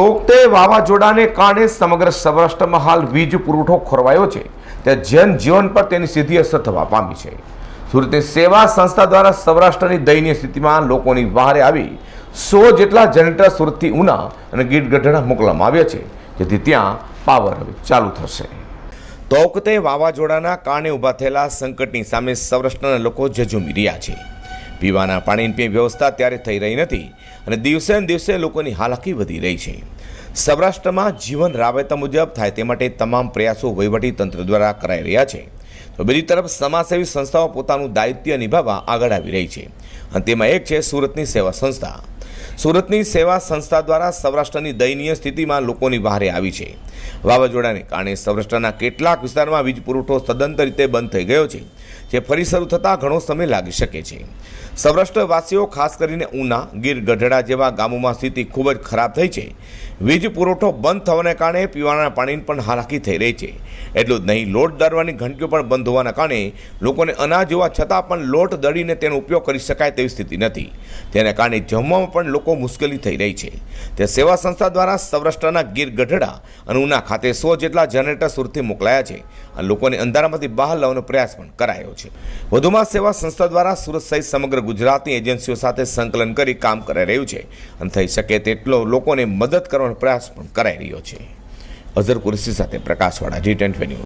તોકતે વાવાઝોડાને કારણે સમગ્ર સૌરાષ્ટ્રમાં હાલ વીજ પુરવઠો ખોરવાયો છે. ત્યાં જનજીવન પર તેની સીધી અસર થવા પામી છે. સુરતની સેવા સંસ્થા દ્વારા સૌરાષ્ટ્રની દયનીય સ્થિતિમાં લોકોની વહારે આવી સો જેટલા જનરેટર સુરતથી ઉના અને ગીર ગઢડા મોકલવામાં આવ્યા છે. જેથી ત્યાં પાવર ચાલુ થશે. તોકતે વાવાઝોડાના કારણે ઊભા થયેલા સંકટની સામે સૌરાષ્ટ્રના લોકો જજુમી રહ્યા છે. પીવાના પાણીની પીવાની વ્યવસ્થા ત્યારે થઈ રહી નથી અને દિવસે ને દિવસે લોકોની હાલાકી વધી રહી છે. સૌરાષ્ટ્રમાં જીવન રાબેતા મુજબ થાય તે માટે તમામ પ્રયાસો તંત્ર દ્વારા કરાઈ રહ્યા છે. તો બીજી તરફ સમાજસેવી સંસ્થાઓ પોતાનું દાયિત્વ નિભાવવા આગળ આવી રહી છે. અને તેમાં એક છે સુરતની સેવા સંસ્થા. સુરતની સેવા સંસ્થા દ્વારા સૌરાષ્ટ્રની દયનીય સ્થિતિમાં લોકોની વહારે આવી છે. વાવાઝોડાને કારણે સૌરાષ્ટ્રના કેટલાક વિસ્તારમાં વીજ પુરવઠો સદંતર રીતે બંધ થઈ ગયો છે. જે ફરી શરૂ થતાં ઘણો સમય લાગી શકે છે. સૌરાષ્ટ્રવાસીઓ, ખાસ કરીને ઉના, ગીર ગઢડા જેવા ગામોમાં સ્થિતિ ખૂબ જ ખરાબ થઈ છે. વીજ પુરવઠો બંધ થવાને કારણે પીવાના પાણીની પણ હાલાકી થઈ રહી છે. એટલું જ નહીં, લોટ દળવાની ઘંટીઓ પણ બંધ હોવાના કારણે લોકોને અનાજ હોવા છતાં પણ લોટ દળીને તેનો ઉપયોગ કરી શકાય તેવી સ્થિતિ નથી. તેના કારણે જમવામાં પણ લોકો મુશ્કેલી થઈ રહી છે. તે સેવા સંસ્થા દ્વારા સૌરાષ્ટ્રના ગીર ગઢડા અને ઉના ખાતે સો જેટલા જનરેટર સુરતથી મોકલાયા છે. અને લોકોને અંધારામાંથી બહાર લાવવાનો પ્રયાસ પણ કરાયો છે. વધુમાં સેવા સંસ્થા દ્વારા સુરત સહિત સમગ્ર ગુજરાતની એજન્સીઓ સાથે સંકલન કરી કામ કરાઈ રહ્યું છે અને થઈ શકે તેટલો લોકોને મદદ કરવાનો પ્રયાસ પણ કરાઈ રહ્યો છે. અઝર કુરસી સાથે પ્રકાશવાળા જી ટેન્ટ